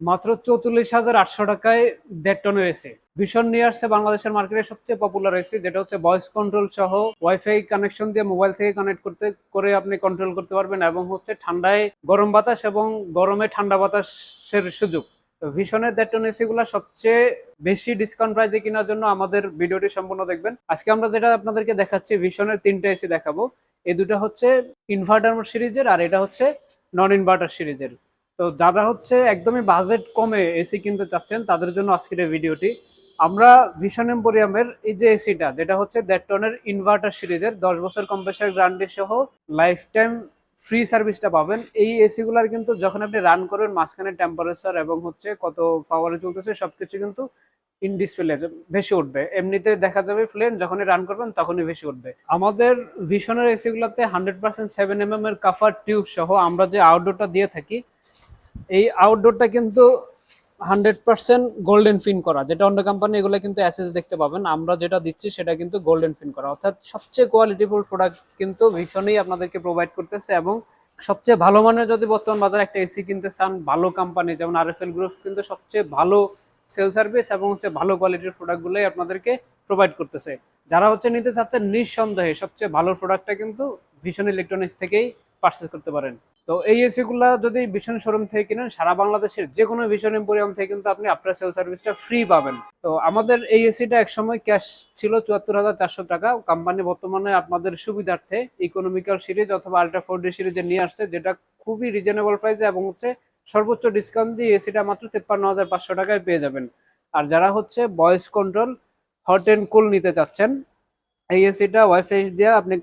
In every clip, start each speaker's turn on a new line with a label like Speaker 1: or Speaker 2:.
Speaker 1: মাত্র চৌচল্লিশ হাজার আটশো টাকায় দেড় টনের এসি ভীষণ নিয়ে আসছে বাংলাদেশের মার্কেটে সবচেয়ে পপুলার এসি যেটা হচ্ছে ভয়েস কন্ট্রোল সহ ওয়াইফাই কানেকশন দিয়ে মোবাইল থেকে কানেক্ট করতে, করে আপনি কন্ট্রোল করতে পারবেন এবং হচ্ছে ঠান্ডায় গরম বাতাস এবং গরমে ঠান্ডা বাতাসের সুযোগ। তো ভীষণের দেড় টন এসি গুলা সবচেয়ে বেশি ডিসকাউন্ট প্রাইজে কেনার জন্য আমাদের ভিডিওটি সম্পূর্ণ দেখবেন। আজকে আমরা যেটা আপনাদেরকে দেখাচ্ছি, ভীষণের তিনটা এসি দেখাবো। এই দুটো হচ্ছে ইনভার্টার সিরিজের আর এটা হচ্ছে নন ইনভার্টার সিরিজের তো যারা হচ্ছে একদমই বাজেট কমে এসি কিনতে চাচ্ছেন, তাদের জন্য আজকের এই ভিডিওটি। আমরা ভীষণ এম্পোরিয়ামের এই যে এসিটা যেটা হচ্ছে দেড় টনের ইনভার্টার সিরিজের, দশ বছর কম্প্রেসার গ্যারান্টি সহ লাইফ টাইম ফ্রি সার্ভিসটা পাবেন। এই এসিগুলার কিন্তু যখন আপনি রান করবেন, মাঝখানে টেম্পারেচার এবং হচ্ছে কত পাওয়ারে চলতেছে, সবকিছু কিন্তু ইন ডিসপ্লে ভেসে উঠবে। এমনিতে দেখা যাবে ফ্লেন যখনই রান করবেন, তখনই ভেসে উঠবে। আমাদের ভিশনের এসিগুলোতে hundred percent seven M M এর কাফার টিউব সহ আমরা যে আউটডোরটা দিয়ে থাকি এই আউটডোরটা কিন্তু হান্ড্রেড পার্সেন্ট গোল্ডেন ফিন করা, যেটা অন্য কোম্পানি এগুলো কিন্তু অ্যাসেস দেখতে পাবেন। আমরা যেটা দিচ্ছি সেটা কিন্তু গোল্ডেন ফিন করা। অর্থাৎ সবচেয়ে কোয়ালিটিফুল প্রোডাক্ট কিন্তু ভীষণই আপনাদেরকে প্রোভাইড করতেছে এবং সবচেয়ে ভালো মানের যদি বর্তমান বাজারে একটা এসি কিনতে চান, ভালো কোম্পানি যেমন আর এফ এল গ্রুপ কিন্তু সবচেয়ে ভালো সেল সার্ভিস এবং হচ্ছে ভালো কোয়ালিটির প্রোডাক্টগুলোই আপনাদেরকে প্রোভাইড করতেছে। যারা হচ্ছে নিতে চাচ্ছেন নিঃসন্দেহে সবচেয়ে ভালো প্রোডাক্টটা কিন্তু ভীষণ ইলেকট্রনিক্স থেকেই পারচেস করতে পারেন। তো এই এসিগুলা যদি ভীষণ শোরুম থেকে কিনেন, সারা বাংলাদেশের যে কোনো ভীষণ এম্পোরিয়াম থেকে কিন্তু আপনি আপনার সেল সার্ভিসটা ফ্রি পাবেন। তো আমাদের এই এসিটা একসময় ক্যাশ ছিল চুয়াত্তর হাজার চারশো টাকা। কোম্পানি বর্তমানে আপনাদের সুবিধার্থে ইকোনমিক্যাল সিরিজ অথবা আল্ট্রা ফোর ডি সিরিজে নিয়ে আসছে, যেটা খুবই রিজনেবল প্রাইসে এবং হচ্ছে সর্বোচ্চ ডিসকাউন্ট দিয়ে এসিটা মাত্র তেপ্পান্ন হাজার পাঁচশো টাকায় পেয়ে যাবেন। আর যারা হচ্ছে voice control hot and cool নিতে চাচ্ছেন। এই এসিটা ওয়াইফাই দিয়ে আপনি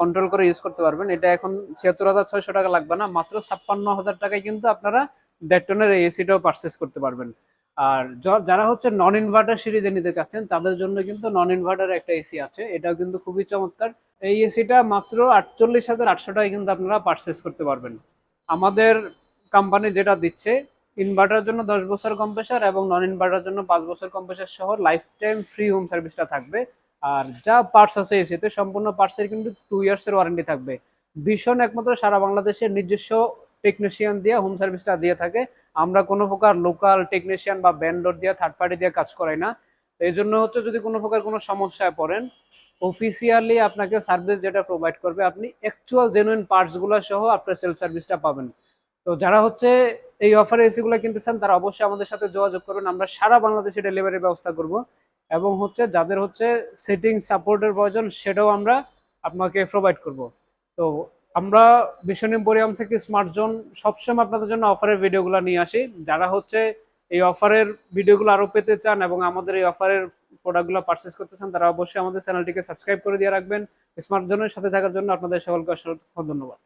Speaker 1: কন্ট্রোল করে ইউজ করতে পারবেন। এটা এখন ছিয়াত্তর হাজার ছয়শো টাকা লাগবে না, মাত্র ছাপ্পান্ন হাজার টাকায় কিন্তু আপনারা দেড় টনের এই এসিটাও পারচেস করতে পারবেন। আর যারা হচ্ছে নন ইনভার্টার সিরিজে নিতে চাচ্ছেন, তাদের জন্য কিন্তু নন ইনভার্টার একটা এসি আছে। এটাও কিন্তু খুবই চমৎকার। এই এসিটা মাত্র আটচল্লিশ হাজার আটশো টাকায় কিন্তু আপনারা পারচেস করতে পারবেন। আমাদের কোম্পানি যেটা দিচ্ছে ইনভার্টার জন্য দশ বছর কম্প্রেসার এবং নন ইনভার্টার জন্য পাঁচ বছর কম্প্রেসার সহ লাইফ টাইম ফ্রি হোম সার্ভিসটা থাকবে। আর যা পার্টস আছে এসিতে সম্পূর্ণ পার্টসের কিন্তু টু ইয়ার্সের ওয়ারেন্টি থাকবে। ভীষণ একমাত্র সারা বাংলাদেশের নিজস্ব টেকনিশিয়ান দিয়ে হোম সার্ভিসটা দিয়ে থাকে। আমরা কোনো প্রকার লোকাল টেকনিশিয়ান বা ব্যান্ডর দিয়ে থার্ড পার্টি দিয়ে কাজ করাই না। এই জন্য হচ্ছে যদি কোনো প্রকার কোনো সমস্যায় পড়েন অফিসিয়ালি আপনাকে সার্ভিস যেটা প্রোভাইড করবে, আপনি অ্যাকচুয়াল জেনুইন পার্টসগুলো সহ আপনার সেল সার্ভিসটা পাবেন। তো যারা হচ্ছে এই অফারে এসিগুলো কিনতে চান তারা অবশ্যই আমাদের সাথে যোগাযোগ করবেন আমরা সারা বাংলাদেশে ডেলিভারির ব্যবস্থা করব। এবং হচ্ছে যাদের হচ্ছে সেটিং সাপোর্টের প্রয়োজন, সেটাও আমরা আপনাকে প্রোভাইড করব। তো আমরা ভীষণ এম্পোরিয়াম থেকে স্মার্ট জোন সবসময় আপনাদের জন্য অফারের ভিডিওগুলো নিয়ে আসি। যারা হচ্ছে এই অফারের ভিডিওগুলো আরও পেতে চান এবং আমাদের এই অফারের প্রোডাক্টগুলো পারচেস করতে চান তারা অবশ্যই আমাদের চ্যানেলটিকে সাবস্ক্রাইব করে দিয়ে রাখবেন। স্মার্ট জোনের সাথে থাকার জন্য আপনাদের সকলকে অসংখ্য ধন্যবাদ।